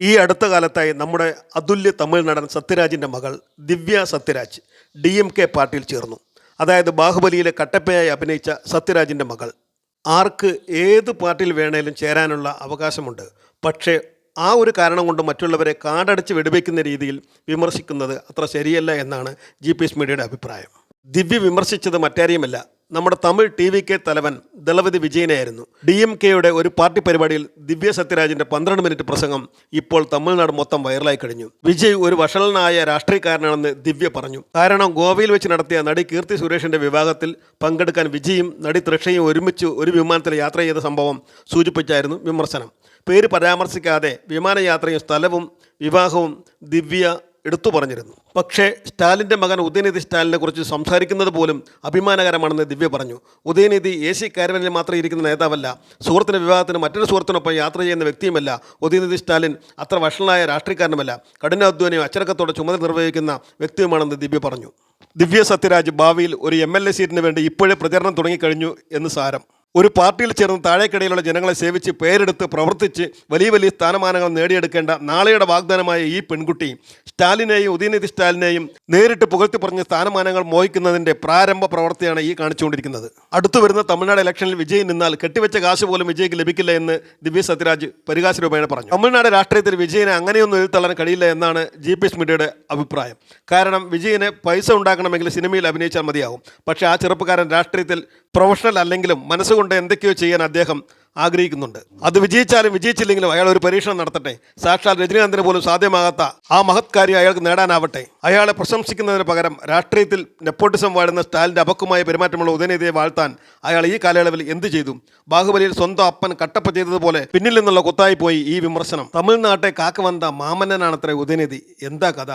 ഈ അടുത്ത കാലത്തായി നമ്മുടെ അതുല്യ തമിഴ് നടൻ സത്യരാജിന്റെ മകൾ Divya Sathyaraj D M K പാർട്ടിയിൽ ചേർന്നു. അതായത് ബാഹുബലിയിലെ കട്ടപ്പയായി അഭിനയിച്ച സത്യരാജിന്റെ മകൾ. ആർക്ക് ഏത് പാർട്ടിയിൽ വേണേലും ചേരാനുള്ള അവകാശമുണ്ട്. പക്ഷേ ആ ഒരു കാരണം കൊണ്ട് മറ്റുള്ളവരെ കാടടച്ച് വെടിവെക്കുന്ന രീതിയിൽ വിമർശിക്കുന്നത് അത്ര ശരിയല്ല എന്നാണ് ജി മീഡിയയുടെ അഭിപ്രായം. ദിവ്യ വിമർശിച്ചത് മറ്റാരെയുമല്ല നമ്മുടെ തമിഴ് ടി വി കെ തലവൻ ദളപതി വിജയനെയായിരുന്നു. ഡി എം കെയുടെ ഒരു പാർട്ടി പരിപാടിയിൽ ദിവ്യ സത്യരാജിന്റെ പന്ത്രണ്ട് മിനിറ്റ് പ്രസംഗം ഇപ്പോൾ തമിഴ്നാട് മൊത്തം വൈറലായി കഴിഞ്ഞു. വിജയ് ഒരു വഷളനായ രാഷ്ട്രീയക്കാരനാണെന്ന് ദിവ്യ പറഞ്ഞു. കാരണം ഗോവയിൽ വെച്ച് നടത്തിയ നടി കീർത്തി സുരേഷിന്റെ വിവാഹത്തിൽ പങ്കെടുക്കാൻ വിജയും നടി തൃഷയും ഒരുമിച്ച് ഒരു വിമാനത്തിൽ യാത്ര ചെയ്ത സംഭവം സൂചിപ്പിച്ചായിരുന്നു വിമർശനം. പേര് പരാമർശിക്കാതെ വിമാനയാത്രയും സ്ഥലവും വിവാഹവും ദിവ്യ എടുത്തു പറഞ്ഞിരുന്നു. പക്ഷേ സ്റ്റാലിന്റെ മകൻ ഉദയനിധി സ്റ്റാലിനെ കുറിച്ച് സംസാരിക്കുന്നത് പോലും അഭിമാനകരമാണെന്ന് ദിവ്യ പറഞ്ഞു. ഉദയനിധി എ സി കാരവനിൽ മാത്രം ഇരിക്കുന്ന നേതാവല്ല സുഹൃത്തിന്റെ വിവാഹത്തിന് മറ്റൊരു സുഹൃത്തിനൊപ്പം യാത്ര ചെയ്യുന്ന വ്യക്തിയുമല്ല. ഉദയനിധി സ്റ്റാലിൻ അത്ര വഷളനായ രാഷ്ട്രീയക്കാരനുമല്ല കഠിനാധ്വാനിയും അച്ചടക്കത്തോടെ ചുമതല നിർവഹിക്കുന്ന വ്യക്തിയുമാണെന്ന് ദിവ്യ പറഞ്ഞു. ദിവ്യ സത്യരാജ് ഭാവിയിൽ ഒരു എം എൽ എ സീറ്റിന് വേണ്ടി ഇപ്പോഴേ പ്രചരണം തുടങ്ങിക്കഴിഞ്ഞു എന്ന് സാരം. ഒരു പാർട്ടിയിൽ ചേർന്ന് താഴേക്കിടയിലുള്ള ജനങ്ങളെ സേവിച്ച് പേരെടുത്ത് പ്രവർത്തിച്ച് വലിയ വലിയ സ്ഥാനമാനങ്ങൾ നേടിയെടുക്കേണ്ട നാളെയുടെ വാഗ്ദാനമായ ഈ പെൺകുട്ടി സ്റ്റാലിനെയും ഉദയനിധി സ്റ്റാലിനെയും നേരിട്ട് പുകഴ്ത്തി പറഞ്ഞ് സ്ഥാനമാനങ്ങൾ മോഹിക്കുന്നതിന്റെ പ്രാരംഭ പ്രവൃത്തിയാണ് ഈ കാണിച്ചുകൊണ്ടിരിക്കുന്നത്. അടുത്തു വരുന്ന തമിഴ്നാട് ഇലക്ഷനിൽ വിജയം നിന്നാൽ കെട്ടിവെച്ച കാശ് പോലും വിജയ്ക്ക് ലഭിക്കില്ല എന്ന് ദിവ്യ സത്യരാജ് പരിഹാസ രൂപേണ പറഞ്ഞു. തമിഴ്നാട് രാഷ്ട്രീയത്തിൽ വിജയനെ അങ്ങനെയൊന്നും എഴുത്തള്ളാൻ കഴിയില്ല എന്നാണ് ജി പി എസ് മീഡിയയുടെ അഭിപ്രായം. കാരണം വിജയന് പൈസ ഉണ്ടാക്കണമെങ്കിൽ സിനിമയിൽ അഭിനയിച്ചാൽ മതിയാകും പക്ഷേ ആ ചെറുപ്പക്കാരൻ രാഷ്ട്രീയത്തിൽ പ്രൊഫഷണൽ അല്ലെങ്കിലും മനസ്സുകൊണ്ട് എന്തൊക്കെയോ ചെയ്യാൻ അദ്ദേഹം ആഗ്രഹിക്കുന്നുണ്ട്. അത് വിജയിച്ചാലും വിജയിച്ചില്ലെങ്കിലും അയാൾ ഒരു പരീക്ഷണം നടത്തട്ടെ. സാക്ഷാൽ രജനീകാന്തിന് പോലും സാധ്യമാകാത്ത ആ മഹത് കാര്യം അയാൾക്ക് നേടാനാവട്ടെ. അയാളെ പ്രശംസിക്കുന്നതിന് പകരം രാഷ്ട്രീയത്തിൽ നെപ്പോട്ടിസം വാഴുന്ന സ്റ്റാലിന്റെ അപക്വമായ പെരുമാറ്റമുള്ള ഉദയനിധിയെ വാഴ്ത്താൻ അയാൾ ഈ കാലയളവിൽ എന്ത് ചെയ്തു? ബാഹുബലിയിൽ സ്വന്തം അപ്പൻ കട്ടപ്പ ചെയ്തതുപോലെ പിന്നിൽ നിന്നുള്ള കുത്തായി പോയി ഈ വിമർശനം. തമിഴ്നാട്ടെ കാക്കവന്ത മാമന്നനാണത്രേ ഉദയനിധി. എന്താ കഥ?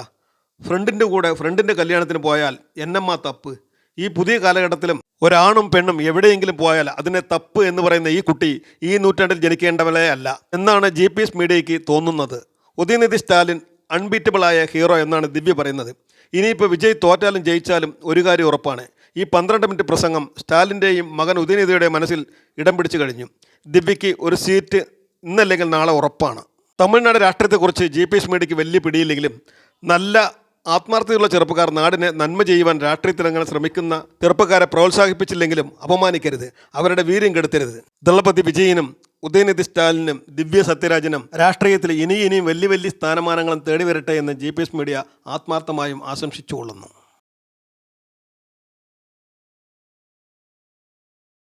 ഫ്രണ്ടിന്റെ കൂടെ ഫ്രണ്ടിന്റെ കല്യാണത്തിന് പോയാൽ എന്നമ്മ തപ്പ്. ഈ പുതിയ കാലഘട്ടത്തിലും ഒരാണും പെണ്ണും എവിടെയെങ്കിലും പോയാൽ അതിനെ തപ്പ് എന്ന് പറയുന്ന ഈ കുട്ടി ഈ നൂറ്റാണ്ടിൽ ജനിക്കേണ്ടവളേ അല്ല എന്നാണ് ജി പി എസ് മീഡിയയ്ക്ക് തോന്നുന്നത്. ഉദയനിധി സ്റ്റാലിൻ അൺബീറ്റബിളായ ഹീറോ എന്നാണ് ദിവ്യ പറയുന്നത്. ഇനിയിപ്പോൾ വിജയ് തോറ്റാലും ജയിച്ചാലും ഒരു കാര്യം ഉറപ്പാണ്. ഈ പന്ത്രണ്ട് മിനിറ്റ് പ്രസംഗം സ്റ്റാലിന്റെയും മകൻ ഉദയനിധിയുടെ മനസ്സിൽ ഇടം പിടിച്ചു കഴിഞ്ഞു. ദിവ്യയ്ക്ക് ഒരു സീറ്റ് ഇന്നല്ലെങ്കിൽ നാളെ ഉറപ്പാണ്. തമിഴ്നാട് രാഷ്ട്രീയത്തെക്കുറിച്ച് ജി പി എസ് മീഡിയയ്ക്ക് വലിയ പിടിയില്ലെങ്കിലും നല്ല ആത്മാർത്ഥതയുള്ള ചെറുപ്പക്കാർ നാടിനെ നന്മ ചെയ്യുവാൻ രാഷ്ട്രീയത്തിലങ്ങനെ ശ്രമിക്കുന്ന ചെറുപ്പക്കാരെ പ്രോത്സാഹിപ്പിച്ചില്ലെങ്കിലും അപമാനിക്കരുത്. അവരുടെ വീര്യം കെടുത്തരുത്. ദളപതി വിജയനും ഉദയനിധി സ്റ്റാലിനും ദിവ്യ സത്യരാജനും രാഷ്ട്രീയത്തിൽ ഇനി ഇനിയും വലിയ വലിയ സ്ഥാനമാനങ്ങളും തേടി വരട്ടെ എന്ന് ജി മീഡിയ ആത്മാർത്ഥമായും ആശംസിച്ചുകൊള്ളുന്നു.